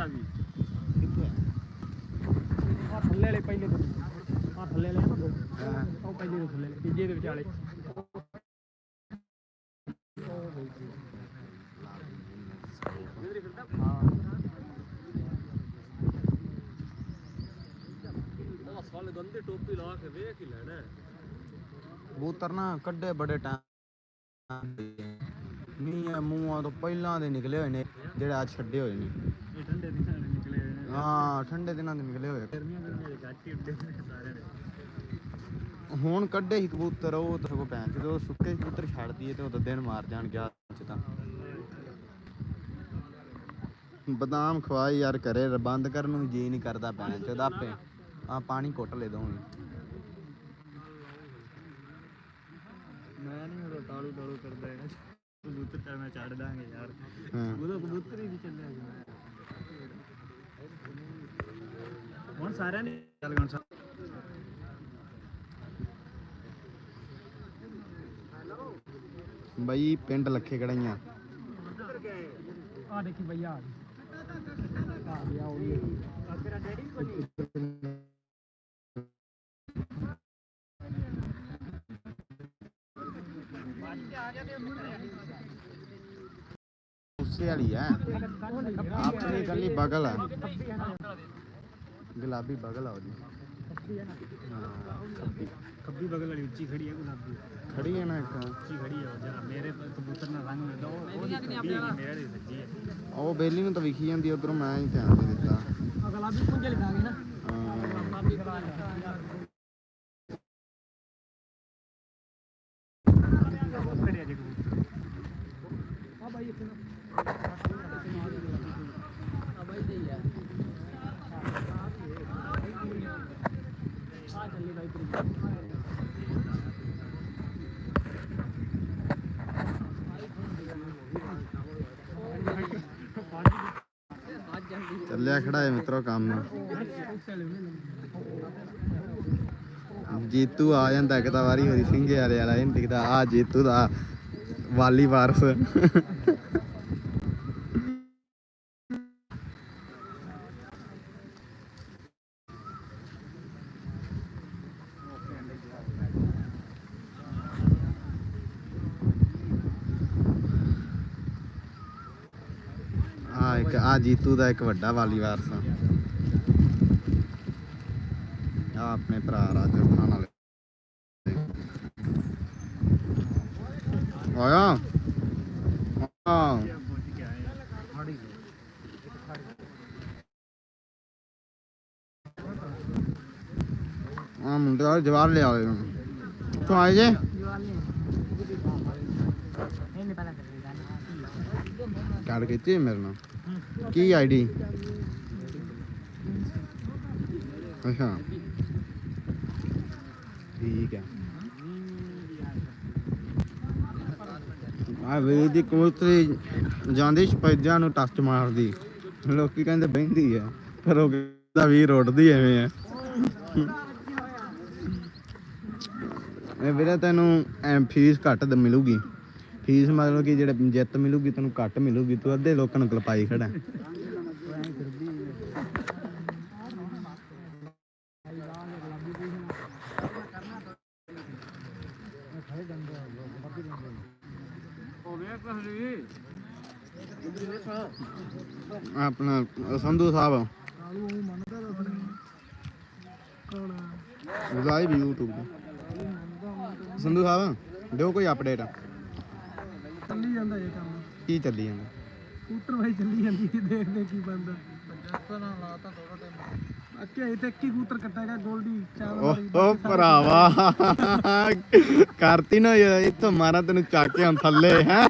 ਖੜਾ ਵੀ ਕਿੱਥੇ ਆ? ਥੱਲੇ ਵਾਲੇ ਪਹਿਲੇ ਆ ਥੱਲੇ ਵਾਲੇ ਆ ਨਾ ਦੋ। ਹਾਂ। ਉਹ ਪਹਿਲੇ ਦੇ ਥੱਲੇ ਵਾਲੇ, ਤੀਜੇ ਦੇ ਵਿਚਾਲੇ। ਉਹ ਸਾਲੇ ਗੰਦੇ ਟੋਪੀ ਲਾ ਕੇ ਵੇਖ ਹੀ ਲੈਣਾ ਹੈ। ਕਬੂਤਰ ਨਾ ਕੱਢੇ ਬੜੇ ਟਾਈਮ ਮੀਆਂ ਮੂੰਹਾਂ ਤੋਂ ਪਹਿਲਾਂ ਦੇ ਨਿਕਲੇ ਹੋਏ ਨੇ ਜਿਹੜੇ ਅੱਜ ਛੱਡੇ ਹੋਏ ਨੇ। ਠੰਡੇ ਦਿਨਾਂ ਦੇ ਨਿਕਲੇ ਹੋਏ ਨੇ। ਹਾਂ ਠੰਡੇ ਦਿਨਾਂ ਦੇ ਨਿਕਲੇ ਹੋਏ। ਗਰਮੀਆਂ ਗਰਮੀਆਂ ਦੇ ਘੱਟ ਹੀ ਉੱਡੇ ਨੇ ਸਾਰੇ ਨੇ ਹੁਣ ਕੱਢੇ ਸੀ ਕਬੂਤਰ ਉਹ ਤਾਂ ਸਗੋਂ ਪੈਣ ਜਦੋਂ ਸੁੱਕੇ ਕਬੂਤਰ ਛੱਡ ਦਈਏ ਤੇ ਉਹ ਤਾਂ ਦਿਨ ਮਾਰ ਜਾਣ ਗਿਆ ਚ ਤਾਂ। ਬਦਾਮ ਖਵਾਈ ਯਾਰ ਕਰੇ ਬੰਦ ਕਰਨ ਨੂੰ ਜੀ ਨਹੀਂ ਕਰਦਾ ਪੈਣ ਚ ਆਪੇ। ਆ ਪਾਣੀ ਘੁੱਟ ਲੈ ਦੋ ਮੈਂ ਨਹੀਂ ਉਹ ਟਾਲੂ ਟਾਲੂ ਕਰਦਾ ਹੈ ਕਬੂਤਰ ਮੈਂ ਛੱਡ ਦਾਂਗੇ ਯਾਰ। ਹਾਂ। ਉਹਦਾ ਕਬੂਤਰ ਹੀ ਨਹੀਂ ਚੱਲਿਆ ਜੀ ਹੁਣ ਸਾਰਿਆਂ ਨੇ ਚੱਲ ਗਣ ਸਾ ਬਈ ਪਿੰਡ ਲੱਖੇ ਕੜਾਈਆਂ। ਆ ਦੇਖੀ ਭਈਆ ਆ ਗਿਆ ਉਹ ਵੀ ਆ। ਤੇਰਾ ਡੈਡੀ ਉਸੇ ਵਾਲੀ ਹੈ ਆਪਣੀ ਕੱਲੀ ਬਗਲ ਹੈ ਗੁਲਾਬੀ ਬਗਲ ਆ ਉਹਦੀ। ਖੱਬੀ ਬਗਲ ਵਾਲੀ ਉੱਚੀ ਖੜੀ ਹੈ ਗੁਲਾਬੀ। ਖੜੀ ਹੈ ਨਾ ਇੱਕ। ਉੱਚੀ ਖੜੀ ਹੈ ਉਹ ਜਰਾ ਮੇਰੇ ਕਬੂਤਰ ਨਾਲ ਰੰਗ ਮਿਲਦਾ ਉਹ ਉਹਦੀ ਖੱਬੀ ਹੈਗੀ, ਮੇਰੇ ਵਾਲੀ ਸੱਜੀ ਹੈ ਉਹ ਬੇਲੀ ਨੂੰ ਤਾਂ ਵਿਖੀ ਜਾਂਦੀ ਉਧਰੋਂ ਮੈਂ ਹੀ ਧਿਆਨ ਦੇ ਦਿੱਤਾ। ਗੁਲਾਬੀ ਪੁੰਜ ਲਿਖਾਂਗੇ ਨਾ। ਹਾਂ। ਗੁਲਾਬੀ ਆ ਬਾਈ ਇੱਥੇ ਆ ਬਾਈ ਦੇ ਯਾਰ ਆ ਚੱਲੀ ਬਾਈ ਤੇਰੀ ਚੱਲਿਆ ਖੜਾ ਹੈ ਮਿੱਤਰੋ ਕੰਮ। ਜੀਤੂ ਆ ਜਾਂਦਾ ਇੱਕ ਤਾਂ ਵਾਰੀ ਹੋਰੀ ਸਿੰਘੇ ਵਾਲੇ ਵਾਲਾ, ਇਹ ਦਿਖਦਾ। ਆ ਜੀਤੂ ਦਾ ਵਾਲੀ ਵਾਰਸ ਆ ਇੱਕ ਆ ਜੀਤੂ ਦਾ ਇੱਕ ਵੱਡਾ ਵਾਲੀ ਵਾਰਸ ਆ। ਆਪਣੇ ਭਰਾ ਰਾਜਸਥਾਨ ਵਾਲੇ। ਆਇਆ? ਖੜੀ ਆ ਮੁੰਡਾ ਜਵਾਬ ਲਿਆ ਹੋਇਆ ਤੂੰ ਆਏ ਜੇ? ਕਾਰਡ ਕੀਤੀ ਮੇਰੇ ਨਾਲ। ਕੀ ਆਈਡੀ? ਅੱਛਾ। ਠੀਕ ਹੈ। ਆ ਵੇ ਦੀ ਕਬੂਤਰੀ ਜਾਂਦੀ ਸਪੈਜਾਂ ਨੂੰ ਟੱਚ ਮਾਰਦੀ। ਲੋਕੀ ਕਹਿੰਦੇ ਬਹਿੰਦੀ ਹੈ, ਪਰ ਉਹ ਕਹਿੰਦਾ ਵੀਰ ਉੱਡਦੀ ਐਵੇਂ ਹੈ। ਇਹ ਵੀਰੇ ਤੈਨੂੰ ਐਂ ਫੀਸ ਘੱਟ ਮਿਲੂਗੀ। ਫੀਸ ਮਤਲਬ ਕਿ ਜਿਹੜੇ ਜਿੱਤ ਮਿਲੂਗੀ, ਤੈਨੂੰ ਘੱਟ ਮਿਲੂਗੀ, ਤੂੰ ਅੱਧੇ ਲੋਕਾਂ ਨੂੰ ਕਲਪਾਈ ਖੜਾ। ਆਪਣਾ ਸੰਧੂ ਸਾਹਿਬ। ਲਾਈਵ YouTube ਤੇ। ਸੰਧੂ ਸਾਹਿਬ, ਦਿਓ ਕੋਈ ਅਪਡੇਟ ਚੱਲੀ ਜਾਂਦਾ ਇਹ ਕੰਮ। ਕੀ ਚੱਲੀ ਜਾਂਦਾ? ਸਕੂਟਰ ਵਾਈ ਚੱਲੀ ਜਾਂਦੀ ਹੈ ਦੇਖਦੇ ਕੀ ਬੰਦਾ ਪੰਜਾਬਾ ਨਾਲ ਲਾਤਾ ਥੋੜਾ ਟਾਈਮ ਅੱਕੇ ਇੱਥੇ ਕੀ ਕੂਤਰ ਕੱਟੇਗਾ ਗੋਲਡੀ ਚਾਵਲ ਓ ਓ ਭਰਾਵਾ। ਕਰਤੀ ਨਾ ਇਹ ਇੱਥੋਂ ਮਾਰਾ ਤੈਨੂੰ ਚੱਕ ਕੇ ਥੱਲੇ ਹੈ।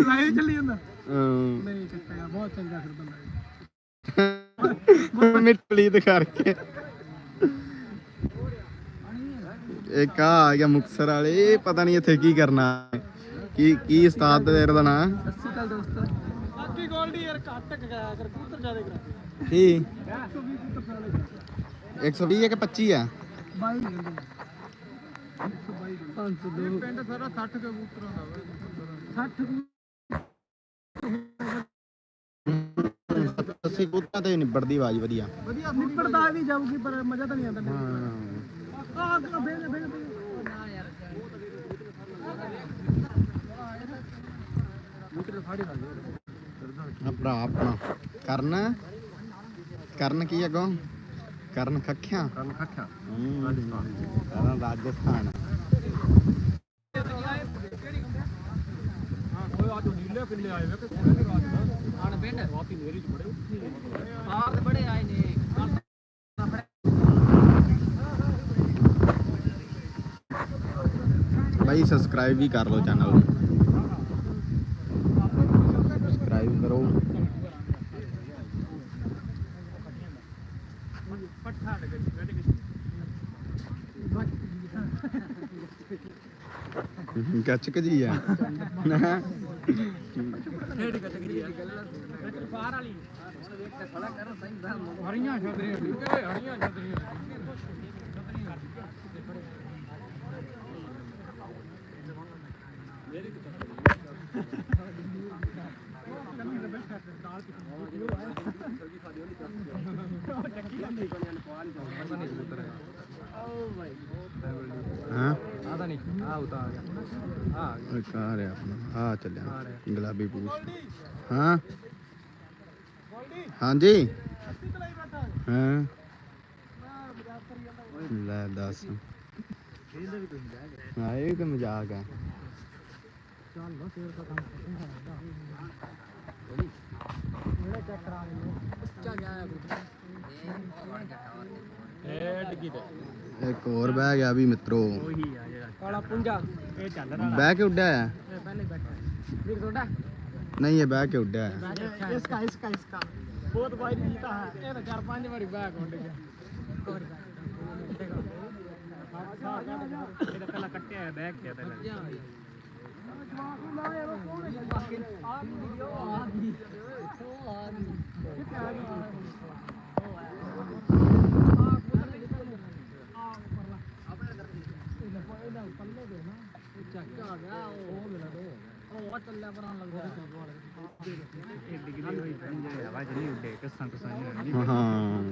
ਲਾਈਵ ਚੱਲੀ ਜਾਂਦਾ? ਨਹੀਂ ਕੱਟੇਗਾ ਬਹੁਤ ਚੰਗਾ ਫਿਰ ਬੰਦਾ ਕਰਕੇ। ਇੱਕ ਆ ਆ ਗਿਆ ਮੁਕਸਰ ਵਾਲੇ ਇਹ ਪਤਾ ਨਹੀਂ ਇੱਥੇ ਕੀ ਕਰਨਾ। ਹੈ। ਕੀ ਕੀ ਉਸਤਾਦ ਤੇਰੇ ਦਾ ਨਾਂ ਸਤਿ ਸ਼੍ਰੀ ਅਕਾਲ ਦੋਸਤੋ ਬਾਕੀ ਗੋਲਡੀ ਯਾਰ ਕੱਟ ਕੇ ਗਿਆ ਕਰ ਕੂਤਰ ਜ਼ਿਆਦਾ ਕਰਾ ਕੀ 120 ਕੂਤਰ ਸਾਲੇ 120 ਹੈ ਕਿ 25 ਹੈ 22 ਨਹੀਂ ਕਹਿੰਦੇ 122 502 ਪਿੰਡ ਸਾਰਾ 60 ਕਬੂਤਰਾਂ ਦਾ 60 ਦੇਸੀ ਕੁੱਤਿਆਂ ਤੇ ਨਿਬੜਦੀ ਆਵਾਜ਼ ਵਧੀਆ ਵਧੀਆ ਨਿਪੜਦਾ ਵੀ ਜਾਊਗੀ ਪਰ ਮਜ਼ਾ ਤਾਂ ਨਹੀਂ ਆਉਂਦਾ ਹਾਂ ਆ ਆ ਬੇਲ ਆਪਣਾ। ਕਰਨ? ਕਰਨ ਕੀ ਅੱਗੋਂ? ਕਰਨ ਖੱਖਿਆ? ਕਰਨ ਖੱਖਿਆ। ਰਾਜਸਥਾਨ। ਨੀਲੇ ਪਿੰਡੇ ਆਏ ਵੇ ਕਿ ਸੋਹਣੇ ਨੇ ਰਾਜ ਦਾ। ਆਣ ਪਿੰਡ। ਵਾਪੀ ਮੇਰੀ ਚ ਬੜੇ ਆਹ ਤੇ ਬੜੇ ਆਏ ਨੇ। ਭਾਈ ਸਬਸਕ੍ਰਾਈਬ ਵੀ ਕਰ ਲਓ ਚੈਨਲ ਨੂੰ ਸਬਸਕ੍ਰਾਈਬ ਕਰੋ ਗੱਚਕ ਜੀ ਆ। ਹਰੀਆਂ ਛਤਰੀਆਂ ਹਰੀਆਂ ਛਤਰੀਆਂ ਹਾਂ ਆਦਾ ਨਹੀਂ ਆ ਉਤਾ ਆ ਗਿਆ ਆ ਇੱਕ ਆ ਰਿਹਾ ਆਪਣਾ ਆ ਚੱਲਿਆ ਗੁਲਾਬੀ ਪੂਛ ਹਾਂ ਹਾਂਜੀ ਹਾਂ ਲੈ ਦੱਸ ਹਾਂ ਇਹ ਤਾਂ ਮਜ਼ਾਕ ਆ ਚੱਲ ਲੋ ਫੇਰ ਕਾਲਾ ਪੁੰਜਾ ਇਹ ਚੱਲ ਰਿਹਾ ਬਹਿ ਕੇ ਉੱਡਿਆ ਆ ਪਹਿਲੇ ਬੈਠਾ ਵੀਰ ਤੁਹਾਡਾ ਨਹੀਂ ਇਹ ਬਹਿ ਕੇ ਉੱਡਿਆ ਆ ਇਸ ਕਾ ਇਸ ਕਾ ਇਸ ਕਾ ਬਹੁਤ ਵਾਈ ਜੀਤਾ ਹੈ ਇਹ ਤਾਂ ਚਾਰ ਪੰਜ ਵਾਰੀ ਬਹਿ ਕੇ ਉੱਡ ਗਿਆ ਹੋਰ ਇਹਦਾ ਪਹਿਲਾਂ ਕੱਟਿਆ ਹੈ ਬਹਿ ਗਿਆ ਪਹਿਲਾਂ ਆ ਗਈ ਆ ਗਈ ਆ ਗਈ ਜਿਹੜਾ ਹਾਂ।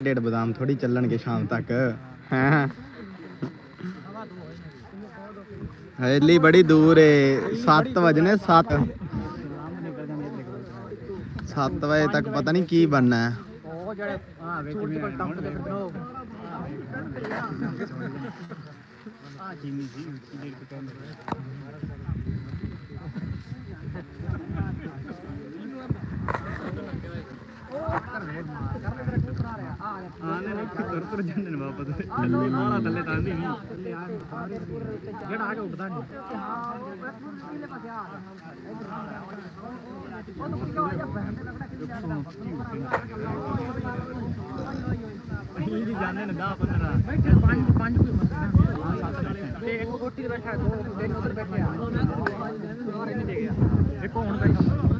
ਡੇਢ ਬਦਾਮ ਥੋੜੀ ਚੱਲਣਗੇ ਸ਼ਾਮ ਤੱਕ। ਹਾਂ? ਹਵੇਲੀ ਬੜੀ ਦੂਰ ਏ 7 ਵਜਨੇ 7 7 ਵਜੇ ਤੱਕ ਪਤਾ ਨਹੀਂ ਕੀ ਬਣਨਾ ਹੈ। ਉਹ ਜਿਹੜੇ ਹਾਂ ਵਿੱਚ ਵੀ ਟੰਪ ਦੇ ਫਿਰਦੇ ਆ ਚੀਨੀ ਸੀ ਜਿਹੜੇ ਕਿਤੇ ਆਨੇ ਨੇ ਤੁਰ ਤੁਰ ਜਾਂਦੇ ਨੇ ਵਾਪਸ ਥੱਲੇ ਮਾਰਾ ਥੱਲੇ ਤਾਂ ਨਹੀਂ ਜਿਹੜਾ ਆ ਕੇ ਉੱਠਦਾ ਨਹੀਂ ਇਹ ਜੀ ਜਾਂਦੇ ਨੇ 10 15 ਬੈਠੇ ਪੰਜ ਪੰਜ ਕੋਈ ਮਸਲਾ ਤੇ ਇੱਕ ਕੋਠੀ ਤੇ ਬੈਠਾ ਦੋ ਤਿੰਨ ਉਧਰ ਬੈਠੇ ਇੱਕ ਹੁਣ ਬੈਠਾ।